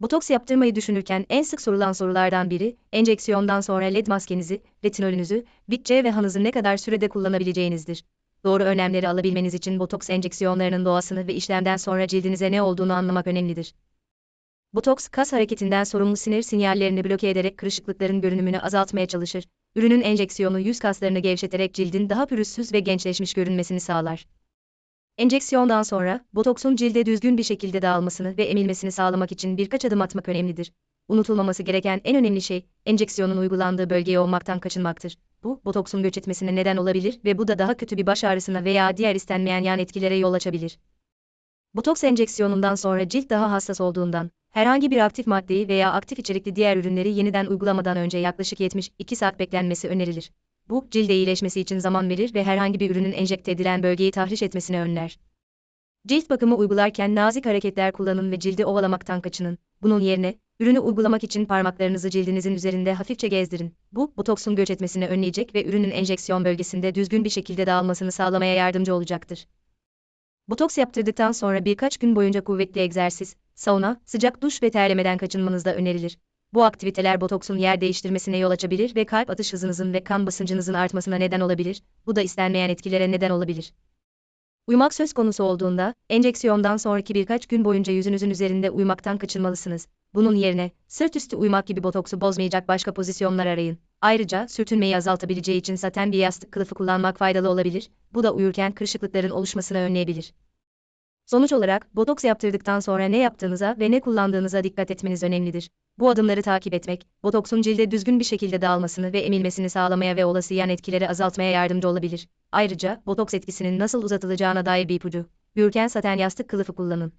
Botoks yaptırmayı düşünürken en sık sorulan sorulardan biri, enjeksiyondan sonra led maskenizi, retinolünüzü, Bit-C ve hanızı ne kadar sürede kullanabileceğinizdir. Doğru önlemleri alabilmeniz için botoks enjeksiyonlarının doğasını ve işlemden sonra cildinize ne olduğunu anlamak önemlidir. Botoks, kas hareketinden sorumlu sinir sinyallerini bloke ederek kırışıklıkların görünümünü azaltmaya çalışır. Ürünün enjeksiyonu yüz kaslarını gevşeterek cildin daha pürüzsüz ve gençleşmiş görünmesini sağlar. Enjeksiyondan sonra, botoksun cilde düzgün bir şekilde dağılmasını ve emilmesini sağlamak için birkaç adım atmak önemlidir. Unutulmaması gereken en önemli şey, enjeksiyonun uygulandığı bölgeye olmaktan kaçınmaktır. Bu, botoksun göç etmesine neden olabilir ve bu da daha kötü bir baş ağrısına veya diğer istenmeyen yan etkilere yol açabilir. Botoks enjeksiyonundan sonra cilt daha hassas olduğundan, herhangi bir aktif maddeyi veya aktif içerikli diğer ürünleri yeniden uygulamadan önce yaklaşık 72 saat beklenmesi önerilir. Bu, cilde iyileşmesi için zaman verir ve herhangi bir ürünün enjekte edilen bölgeyi tahriş etmesini önler. Cilt bakımı uygularken nazik hareketler kullanın ve cildi ovalamaktan kaçının. Bunun yerine, ürünü uygulamak için parmaklarınızı cildinizin üzerinde hafifçe gezdirin. Bu, botoksun göç etmesini önleyecek ve ürünün enjeksiyon bölgesinde düzgün bir şekilde dağılmasını sağlamaya yardımcı olacaktır. Botoks yaptırdıktan sonra birkaç gün boyunca kuvvetli egzersiz, sauna, sıcak duş ve terlemeden kaçınmanız da önerilir. Bu aktiviteler botoksun yer değiştirmesine yol açabilir ve kalp atış hızınızın ve kan basıncınızın artmasına neden olabilir. Bu da istenmeyen etkilere neden olabilir. Uyumak söz konusu olduğunda, enjeksiyondan sonraki birkaç gün boyunca yüzünüzün üzerinde uyumaktan kaçınmalısınız. Bunun yerine, sırt üstü uyumak gibi botoksu bozmayacak başka pozisyonlar arayın. Ayrıca, sürtünmeyi azaltabileceği için saten bir yastık kılıfı kullanmak faydalı olabilir, bu da uyurken kırışıklıkların oluşmasını önleyebilir. Sonuç olarak, botoks yaptırdıktan sonra ne yaptığınıza ve ne kullandığınıza dikkat etmeniz önemlidir. Bu adımları takip etmek, botoksun cilde düzgün bir şekilde dağılmasını ve emilmesini sağlamaya ve olası yan etkileri azaltmaya yardımcı olabilir. Ayrıca, botoks etkisinin nasıl uzatılacağına dair bir ipucu. Uyurken saten yastık kılıfı kullanın.